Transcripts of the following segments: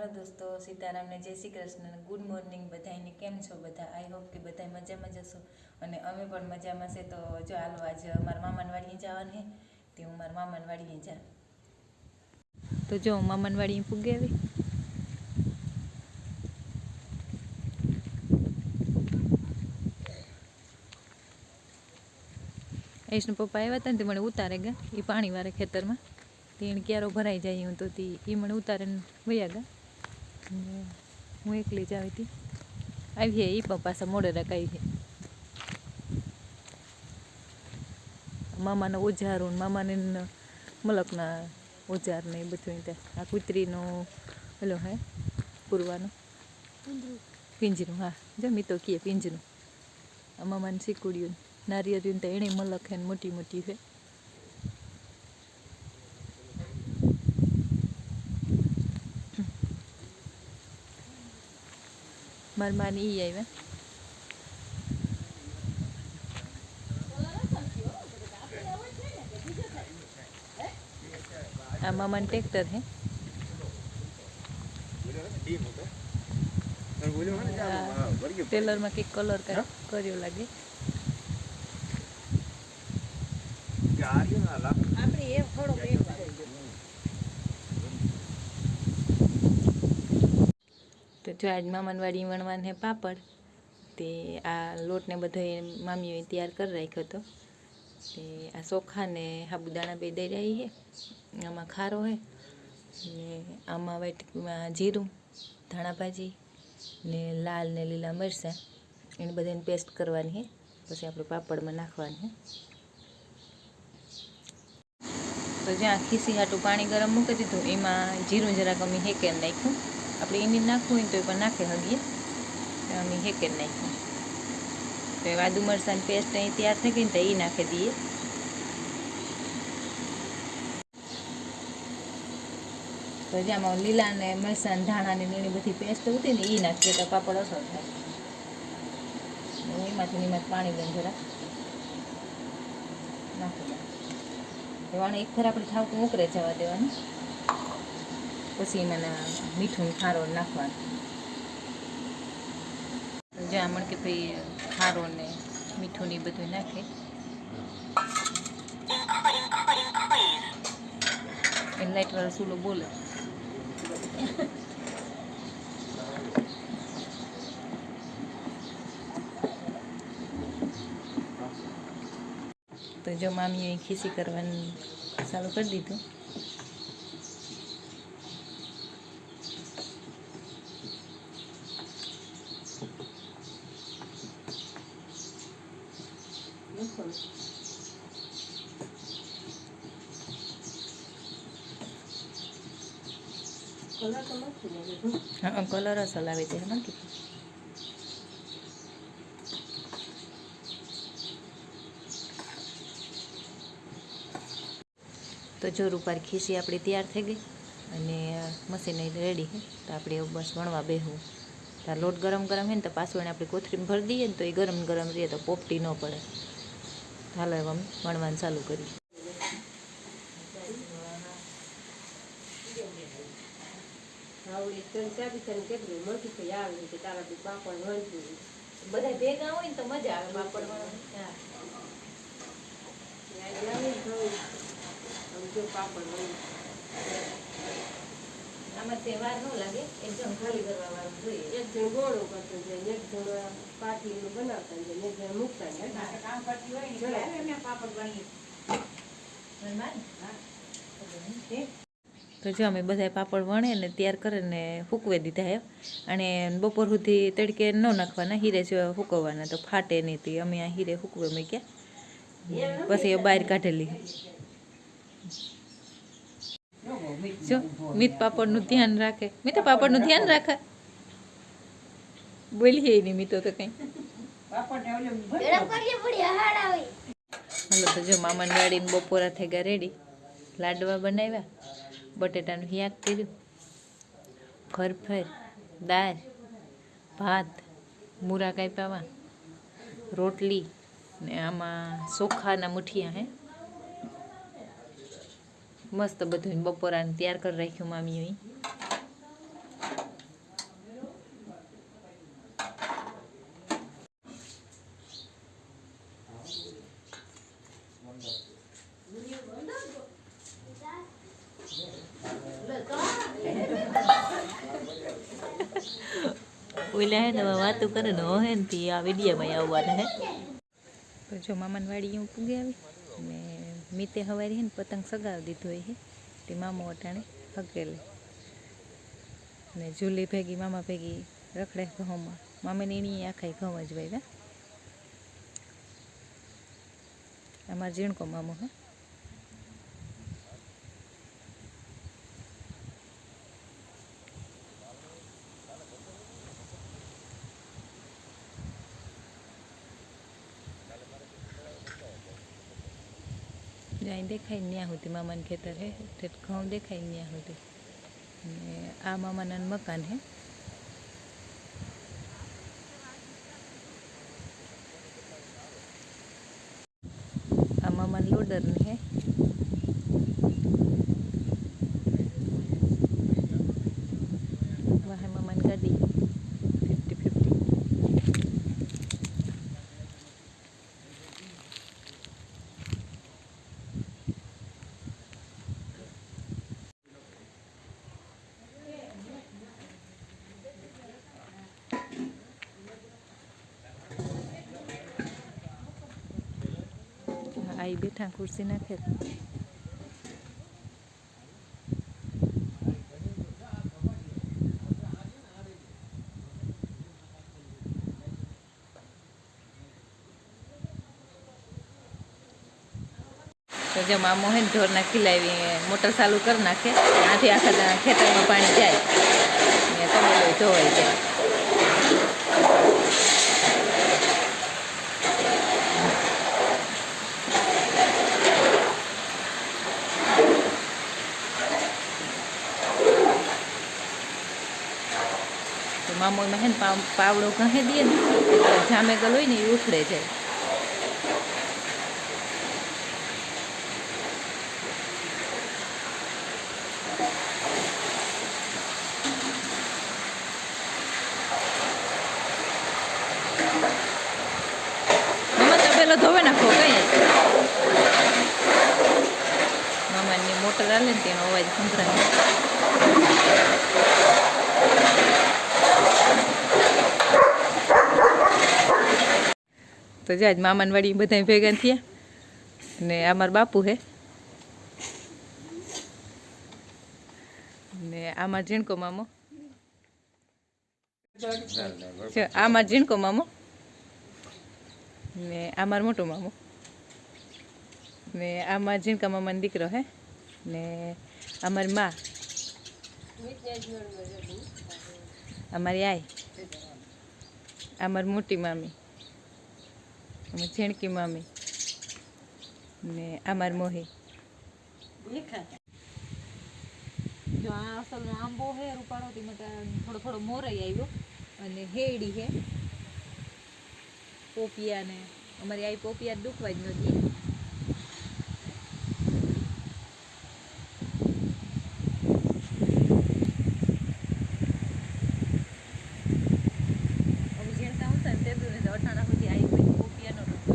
Hello દોસ્તો, સીતારામને જય શ્રી કૃષ્ણ. ગુડ મોર્નિંગ બધાને કેમ છો બધા? આઈ હોપ કે બધા મજામાં જશો અને અમે પણ મજામાં છે. તો જો હાલો આજે મારા મામાનવાડીએ જવાનું હે તે હું મારા મામાનવાડીએ જા તો જો હું મામાનવાડીએ વાડીએ પૂગે આવી. આયુષના પપ્પા આવ્યા હતા ને તે મને ઉતારે ગયા. એ પાણી વાળે ખેતરમાં. તેણ ક્યારો ભરાઈ જાય હું તો તે એ મને ઉતારે વયા ગયા. હું એકલી જ આવી હતી. આવી એ પણ પાછા મોડે રકાઈ છે. મામાના ઓજારો મામાને મલકના ઓજાર ને એ બધું ત્યાં. આ કૂતરીનું પેલો હે, પૂરવાનું. પિંજરું, હા. જમી તો કીએ પિંજરું. મામાને શીકુડ્યું નારિયેળીને તો એણે મલક હે મોટી મોટી છે. મારી માની ઈ આવ્યા આ મામાનું ટ્રેક્ટર હે ટેલરમાં કંઈક કલર કર્યો લાગે આપણે એ થોડો પેટ તો જો આજ મનવાડી વાડી વણવાન હે પાપડ, તે આ લોટને બધો મામીઓએ તૈયાર કરી રાખ્યો હતો. તે આ ચોખાને સાબુદાણા બે દઈ રહી છે આમાં ખારો હે, ને આમાં વાટકીમાં જીરું ધાણા ભાજી ને લાલ ને લીલા મરચાં, એને બધાને પેસ્ટ કરવાની છે પછી આપણે પાપડમાં નાખવાની તો જ્યાં ખીસી હાટું પાણી ગરમ મૂકી દીધું, એમાં જીરું જરાક અમે હેકેર નાખ્યું. આપણે એની નાખવું હોય તો એ પણ નાખી હગીએ. અમે હેકે નાખ્યું તો એ વાદુ મરસાની પેસ્ટ અહીં તૈયાર થઈ ગઈ ને તો એ નાખી દઈએ. તો જેમાં લીલા ને મરસાન ધાણા ને એની બધી પેસ્ટ હતી ને એ નાખીએ તો પાપડ અસર થાય. એમાંથી એમાંથી પાણી લઈને જરા નાખી દે એવાને એક ફેર આપણે ઠાવકું ઉકરે જવા દેવાનું. પછી એમાં મીઠું ખારો નાખવાનું. જ્યાં મણ કે ભાઈ ખારો ને મીઠું ને બધું નાખે. એ લાઇટ વાળો સુલો બોલે. તો જો મામીએ ખીસી કરવાનું ચાલુ કરી દીધું. હા કલર અસલ આવે છે, એમાં કીધું. તો જો રૂપાર ખીસી આપણી તૈયાર થઈ ગઈ અને મશીન રેડી છે. તો આપણે એવું બસ વણવા બેહવું. તો લોટ ગરમ ગરમ હે ને, તો પાછું એને આપણે કોથરીમાં ભરી દઈએ ને, તો એ ગરમ ગરમ રહે, તો પોપટી ન પડે. હાલો એમ વણવાનું ચાલુ કરીએ. આવડી ત્રણ ચાર તને કેટલું મોટી થઈ આવે કે તારા બી પાપડ વણતું બધા ભેગા હોય ને તો મજા આવે પાપડ આવે ને થોડું આમ જો પાપડ વળી આમાં તહેવાર ન લાગે એકદમ ખાલી કરવા વાળું જોઈએ. એક જણ ગોળો કરતો જાય એક જણ પાટીનું બનાવતા જાય એક જણ મૂકતા જાય કામ કરતી હોય પાપડ બનીએ તો જો અમે બધા પાપડ વણે ને તૈયાર કરીને ફૂકવી દીધા એમ અને બપોર સુધી તડકે ન નાખવાના હીરે જો ફૂકવવાના તો ફાટે નહીં તે અમે આ હીરે ફૂકવે મૂક્યા પછી એ બહાર કાઢેલી. જો મિત પાપડનું ધ્યાન રાખે. મિત પાપડનું ધ્યાન રાખે. બોલીએ નહીં મિતો તો કંઈ. હાલો તો જો મામાની વાડીને બપોરા થઈ ગયા રેડી લાડવા બનાવ્યા. બટેટાનું હિયાક કર્યું. ખરફર દાળ, ભાત, મૂરા કાપ્યાવા રોટલી ને આમાં ચોખાના મુઠિયા હે. મસ્ત બધું બપોરાને તૈયાર કરી રાખ્યું મામીઓએ. ઓલા હે ને વાતો કરે, ને હે ને તે આ વિડીયામાં આવવાના હે. તો જો મામાની વાડી હું પૂગી આવી, ને મીતે હવારી હે ને પતંગ સગાવી દીધો હોય તે મામો અટાણે હકેલે. ને જુલી ભેગી, મામા ભેગી રખડે ઘઉંમાં. મામાને એની આખાય ઘઉં જ વાવ્યા અમારે ઝીણકો મામો હે. જ્યાં દેખાય ને ત્યાં સુધી મામાનું ખેતર હે ઘઉં દેખાય ને ત્યાં સુધી. ને આ મામાના મકાન હે આ મામાન લોડર ને હે વાહે મામાની ગાડી ફિફ્ટી ફિફ્ટી આઈ બેઠા ખુરશી નાખે તો જો મામો હે ઢોરના ખીલાવી મોટર ચાલુ કરી નાખે આથી આખા ખેતરમાં પાણી જાય ને તમેલો ધોવાઈ જાય તો પાવ પાવડો ઘહે દે ને, એટલે જામેગલ હોય ને એ ઉખડે જાય પેલો ધોવે નાખો કઈ? મામાની મોટર હાલે ને, તેનો અવાજ સંભળાય. તો જ મામાની વાડી બધા ભેગા થયા. ને આ મારા બાપુ હે. ને આમાં ઝીણકો મામો. આ આમાં ઝીણકો મામો. ને આ મારો મોટો મામો. ને આ મારા ઝીણકા મામાનો દીકરો હે. ને આ મારી મા. અમારી આઈ. આ મારી મોટી મામી. અમે ઝીણકી મામી ને આ મારી મોહી. જો આ અસલનો આંબો હે, રૂપાળો, તેમાં થોડો થોડો મોરઈ આવ્યો અને હેડી હે. પોપિયા ને અમારી આઈ પોપિયા દુખવા જ નહોતી અમે ઝીણકા હતા ને તે દિવસે અઠાણા સુધી આઈ કોઈ પોપિયાનો નહોતો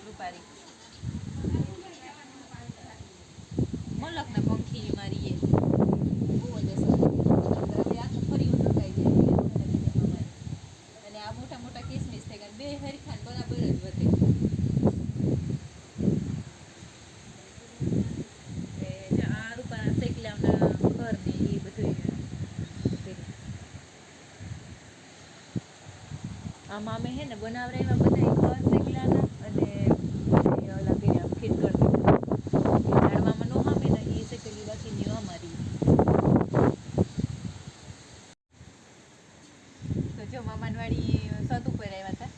રૂપારી મલકના પંખી મારીએ બહુ આખું ફરી અને આ મોટા મોટા કિસમિસ થઈ બે હરખાન બરાબર જ વધે આ રૂપાના શેકલાના ઘર ને એ બધું. આ મામે હે ને બનાવરાવ્યા બધા ઘર શેકલાના અને ઓલા કર્યા ફીટ કરી દીધું ઝાડવામાં નો હામે ને એ શેકેલી બાકી ની અમારી તો જો મામાનવાડી સત ઉપર આવ્યા હતા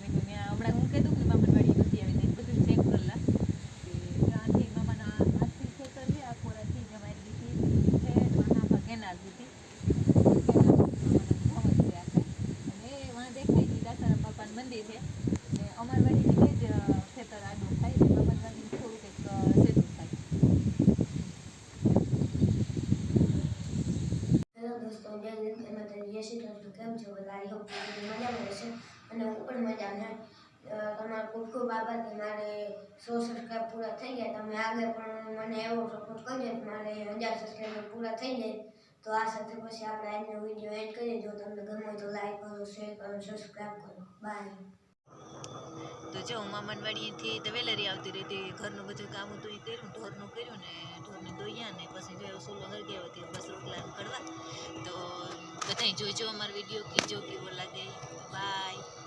મેં ત્યાં હું કહેતું કે મામાનવાડી નથી આવી બધું ચેક કરલા ત્યાંથી મામાના હાથથી ખેતર છે આ કોરાથી જ અમારી દીધી છે નાના કેનાલ દીધી. મંદિર છે. ને અમાર જ ખેતર આડું થાય ને મામાનવાડી થોડુંક એક સેતું થાય. દોસ્તો જય એમાં જય શ્રી કૃષ્ણ કેમ છો? બધા આઈ હોપ અને હું પણ મજામાં. અ, તમારો ખૂબ ખૂબ આભાર કે મારે સો સબસ્ક્રાઈબ પૂરા થઈ ગયા તમે આગળ પણ મને એવો સપોર્ટ કરજો કે મારે હજાર સબસ્ક્રાઈબર પૂરા થઈ જાય. તો આ સાથે પછી આપણે આજનો વીડિયો એડ કરીએ. જો તમને ગમે તો લાઈક કરો શેર કરો સબસ્ક્રાઈબ કરો. બાય તો જો હું મામનવાડીથી તો વેલેરી આવતી રહી. ઘરનું બધું કામ હતું એ કર્યું, ઢોરનું કર્યું ને ઢોરને દોયા ને પછી જો સોલો હરગ્યા હતી બસ રોટલા કરવા. તો બધાય જોજો અમારો વીડિયો કીજો કેવો લાગે. બાય